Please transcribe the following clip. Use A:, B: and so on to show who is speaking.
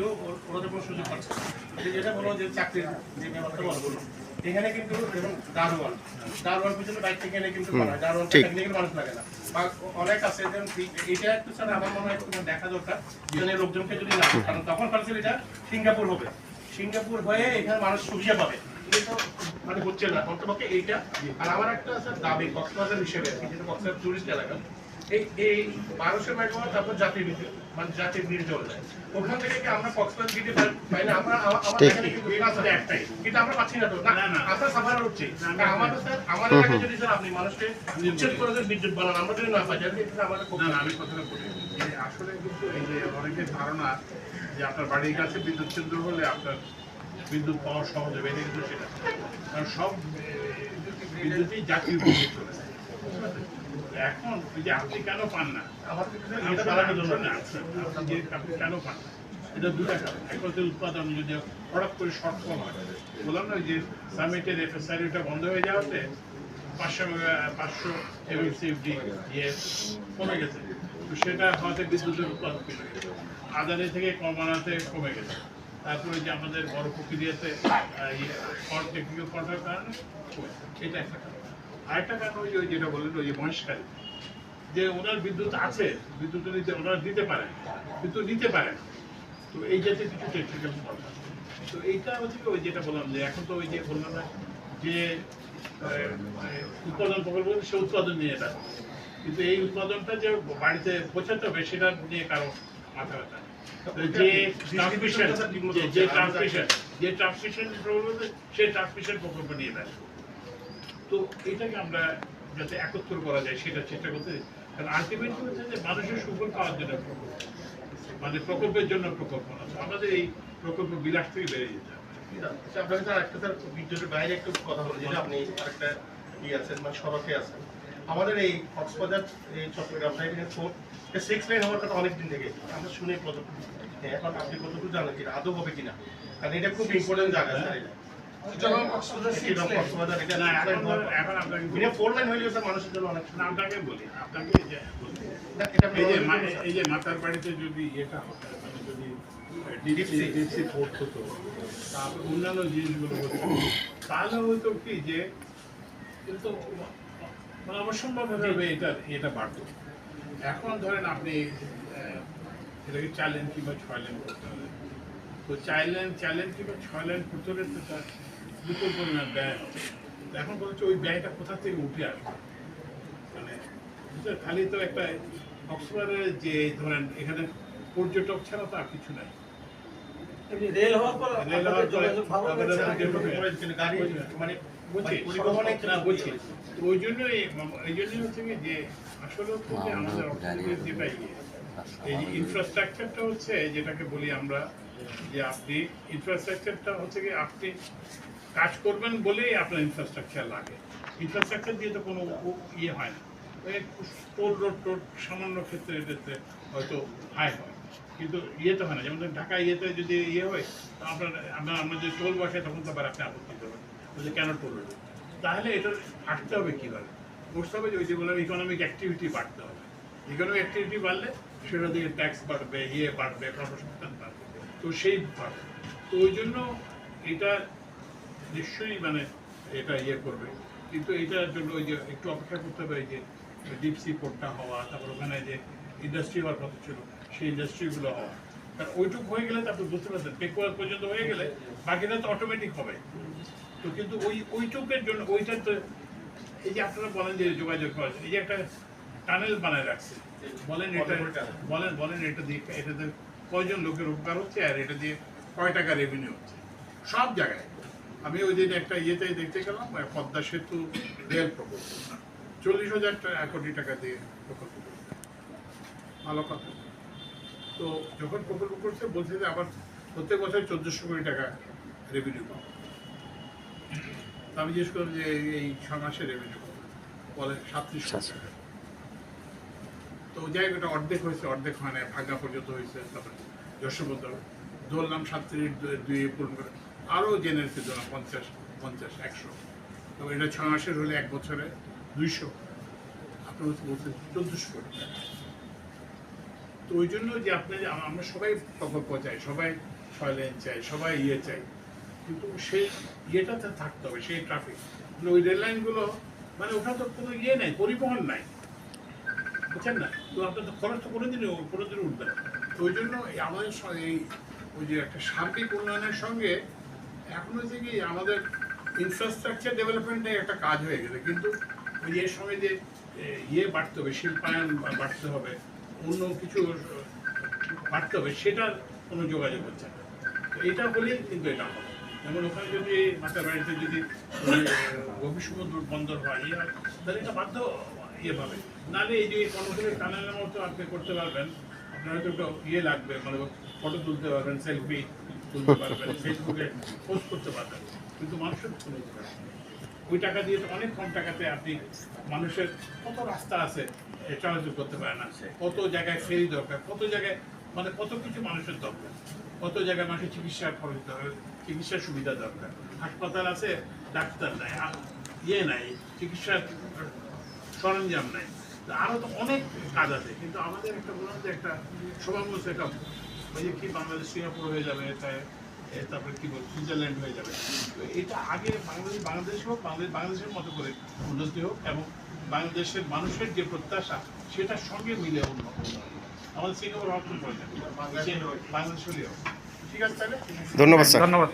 A: কেউ ওর- কোনো সুযোগ পাচ্ছে যেটা বলো যে চাকরির যে ব্যাপারটা বলো বলো। এখানে কিন্তু যেমন দারোয়ান দারোয়ান পিছনে বাইক থেকে এনে কিন্তু দারোয়ান টেকনিক্যাল মানুষ লাগে না। বা অনেক আছে যেমন এই- একটু স্যার আমার মনে হয় একটু দেখা দরকার লোকজনকে যদি না কারণ তখন এটা সিঙ্গাপুর হবে। সিঙ্গাপুর হয়ে এখানে মানুষ সুবিধা পাবে। কিন্তু মানে হচ্ছে না অন্তপক্ষে এইটা। আর আমার একটা স্যার দাবি কক্সবাজার হিসেবে যেটা কক্সবাজার টুরিস্ট এলাকা। এই এই বারোশো মেগাওয়াট তারপর জাতির বিদ্যুৎ মানে জাতির বিল ওখান থেকে কি আমরা কক্সবাজার দিতে পারি না আমরা আমার আমার এখানে কিন্তু আছে একটাই। কিন্তু আমরা পাচ্ছি না তো। না আমরা সাফার হচ্ছে আমাদের স্যার আমাদের এলাকায় যদি স্যার আপনি মানুষকে উচ্ছেদ করে যদি বিদ্যুৎ বানান আমরা যদি না পাই তাহলে এটা আমাদের
B: না না আমি কথাটা বলি। আসলে কিন্তু এই যে অনেকের ধারণা যে আপনার বাড়ির কাছে বিদ্যুৎ কেন্দ্র হলে আপনার বিদ্যুৎ পাওয়া সহজ হবে এটা কিন্তু সেটা। কারণ সব বিদ্যুৎই জাতীয় চলে যায়? এখন যে আপনি কেন পান না?
A: আমাদের কিন্তু
B: এটা
A: এটা বানানোর জন্য না
B: আপনি কেন পান না? এটা দুটা কারণ এক হচ্ছে উৎপাদন যদি হঠাৎ করে শর্টফল হয়। বললাম না যে সামিটের এফএসআরিটা বন্ধ হয়ে যাওয়াতে পাঁচশো ইয়ে কমে গেছে। তো সেটা বিদ্যুতের উৎপাদন কমে গেছে। আদানি থেকে কমানোতে কমে গেছে। তারপরে যে আমাদের বড় প্রক্রিয়াতে টেকনিক্যাল করার কারণে এটা একটা কারণ আরেকটা কারণ ওই যেটা বললেন ওই যে মহেশকারী যে ওনার বিদ্যুৎ আছে বিদ্যুৎ নিতে ওনারা দিতে পারেন কিন্তু নিতে পারেন। তো এই জাতীয় কিছু টেকনিক্যাল প্রবলেম তো এইটা হচ্ছে ওই যেটা বললাম যে এখন তো ওই যে বললাম না যে উৎপাদন প্রকল্প সে উৎপাদন নিয়ে এটা। কিন্তু এই উৎপাদনটা যে বাড়িতে পৌঁছাতে হবে সেটা নিয়ে কারও মাথা ব্যথা যে ট্রান্সমিশন যে ট্রান্সমিশন যে ট্রান্সমিশন প্রকল্প সেই ট্রান্সমিশন প্রকল্প নিয়ে ব্যস্ত তো এটাকে আমরা যাতে একত্র করা যায় সেটা চেষ্টা করতে কারণ আলটিমেটলি হচ্ছে যে মানুষের সুফল পাওয়ার জন্য প্রকল্প। মানে প্রকল্পের জন্য প্রকল্প না। তো আমাদের এই প্রকল্প বিলাস থেকে বেড়ে যেতে হবে।
A: আচ্ছা, আপনাকে স্যার একটা স্যার বিদ্যুতের বাইরে একটু কথা বলি যেটা আপনি আরেকটা ইয়ে আছেন মানে সড়কে আছেন। আমাদের এই কক্সবাজার এই চট্টগ্রাম সাইডে ফোর সিক্স লাইন হওয়ার কথা অনেকদিন থেকে আমরা শুনে কতটুকু হ্যাঁ, এখন আপনি কতটুকু জানেন কিনা আদৌ হবে কিনা? কারণ এটা খুব ইম্পর্টেন্ট জায়গা স্যার এটা। মানুষের
B: মানে অন্যান্য জিনিসগুলো তাহলে হয়তো কি যে কিন্তু মানে এটা এটা বাড়তো এখন ধরেন আপনি এটাকে চার লেন কিংবা ছয় লেন করতে হবে তো চার লেন চার কিংবা ছয় লেন করতে হলে তো বিপুল পরিমাণ ব্যয়। এখন বলছে ওই ব্যয়টা কোথা থেকে উঠে আসবে? মানে খালি তো একটা কক্সবাজারে যে ধরেন এখানে পর্যটক ছাড়া তো আর কিছু নাই।
C: রেল হওয়ার পর
B: রেল হওয়ার
A: মানে
B: বুঝছি
A: পরিবহনে
B: না বুঝছি তো ওই জন্যই এই জন্যই হচ্ছে কি যে আসলে হচ্ছে আমাদের অর্থনীতির যেটা ইয়ে, এই ইনফ্রাস্ট্রাকচারটা হচ্ছে যেটাকে বলি আমরা যে আপনি ইনফ্রাস্ট্রাকচারটা হচ্ছে কি আপনি কাজ করবেন বলেই আপনার ইনফ্রাস্ট্রাকচার লাগে। ইনফ্রাস্ট্রাকচার দিয়ে তো কোনো ইয়ে হয় না। টোল রোড টোড সামান্য ক্ষেত্রে এটাতে হয়তো হাই হয়। কিন্তু ইয়েতে হয় না। যেমন ঢাকা ইয়েতে যদি ইয়ে হয়, তো আপনার আপনার আমরা যদি টোল বসে তখন তো আবার আপনি আপত্তি করবেন। বলছে, কেন টোল রোড তাহলে এটা হাঁটতে হবে কীভাবে? বুঝতে হবে যে ওই যে বললাম ইকোনমিক অ্যাক্টিভিটি বাড়তে হবে। ইকোনমিক অ্যাক্টিভিটি বাড়লে সেটা দিয়ে ট্যাক্স বাড়বে ইয়ে বাড়বে, কর্মসংস্থান বাড়বে। তো সেই বাড়বে। তো ওই জন্য এটা নিশ্চয়ই মানে এটা ইয়ে করবে। কিন্তু এটার জন্য ওই যে একটু অপেক্ষা করতে হবে যে ডিপসি পোর্টটা হওয়া তারপর ওখানে যে ইন্ডাস্ট্রি হওয়ার কথা ছিল সেই ইন্ডাস্ট্রিগুলো হওয়া। কারণ ওইটুকু হয়ে গেলে তারপর বুঝতে পারছেন পেকুয়ার পর্যন্ত হয়ে গেলে বাকিটা তো অটোমেটিক হবে। তো কিন্তু ওই ওইটুকের জন্য ওইটা তো এই যে আপনারা বলেন যে যোগাযোগ করা এই যে একটা টানেল বানায় রাখছে বলেন এটা বলেন বলেন। এটা দিয়ে এটাতে কয়জন লোকের উপকার হচ্ছে আর এটা দিয়ে কয় টাকা রেভিনিউ হচ্ছে? সব জায়গায়। আমি ওই দিন একটা ইয়েতে দেখতে গেলাম পদ্মা সেতু রেল প্রকল্প। চল্লিশ হাজার কোটি টাকা দিয়ে প্রকল্প ভালো কথা। তো যখন প্রকল্প করছে বলছে যে আবার প্রত্যেক বছর চোদ্দোশো কোটি টাকা রেভিনিউ পাবো। আমি জিজ্ঞেস করলাম যে এই- ছ মাসের রেভিনিউ বলে সাতত্রিশ কোটি
D: আচ্ছা।
B: টাকা তো ওই জায়গাটা অর্ধেক হয়েছে অর্ধেক হয় না ভাগা পর্যন্ত হয়েছে। তারপরে যশোবদ্ধ ধরলাম সাতত্রিশ দুই- দুই পূরণ করে। আরও জেনারেছে ধরলাম পঞ্চাশ পঞ্চাশ, একশো। তো এটা ছ মাসের হলে এক বছরে দুইশো। আপনার হচ্ছে বলছে চোদ্দোশো কোটি তো ওই জন্য যে আপনি যে আমরা সবাই প্রকল্প চাই, সবাই ছয় লেন চাই, সবাই ইয়ে চাই। কিন্তু সেই ইয়েটাতে থাকতে হবে, সেই ট্রাফিক মানে ওই রেল লাইনগুলো মানে ওটা তো কোনো ইয়ে নাই, পরিবহন নাই। বুঝছেন না? তো আপনার তো খরচ তো কোনোদিনই কোনোদিনই উঠবে না। তো ওই জন্য আমাদের এই ওই যে একটা সার্বিক উন্নয়নের সঙ্গে এখন হচ্ছে কি আমাদের ইনফ্রাস্ট্রাকচার ডেভেলপমেন্টে একটা কাজ হয়ে গেছে কিন্তু ওই এর সঙ্গে যে ইয়ে বাড়তে হবে শিল্পায়ন বাড়তে হবে অন্য কিছু বাড়তে হবে সেটার কোনো যোগাযোগ হচ্ছে না। এটা হলেই কিন্তু এটা হবে। যেমন ওখানে যদি মাথার বাড়িতে যদি ওই, গভীর সমুদ্র বন্দর হয় ইয়ে তাহলে এটা বাধ্য ইয়ে পাবে নাহলে এই যে কর্মসূচির টানেলের মতো আপনি করতে পারবেন আপনার হয়তো একটু ইয়ে লাগবে মানে ফটো তুলতে পারবেন সেলফি তুলতে মানে কত কিছু মানুষের দরকার। কত জায়গায় মানুষের চিকিৎসা খরচ চিকিৎসার সুবিধা দরকার। হাসপাতাল আছে, ডাক্তার নাই ইয়ে নাই, চিকিৎসার সরঞ্জাম নাই। আরও তো অনেক কাজ আছে, কিন্তু আমাদের একটা বললাম যে একটা সেট আপ ওই যে কি বাংলাদেশ সিঙ্গাপুর হয়ে যাবে এ তারপরে কি বল সুইজারল্যান্ড হয়ে যাবে। তো এটা আগে বাংলাদেশ বাংলাদেশ হোক বাংলাদেশ বাংলাদেশের মতো করে উন্নতি হোক এবং বাংলাদেশের মানুষের যে প্রত্যাশা সেটার সঙ্গে মিলে উন্নত। আমাদের সিঙ্গাপুর অর্থ প্রয়োজন। বাংলাদেশ হলেও ঠিক আছে তাহলে?
D: ধন্যবাদ
E: ধন্যবাদ।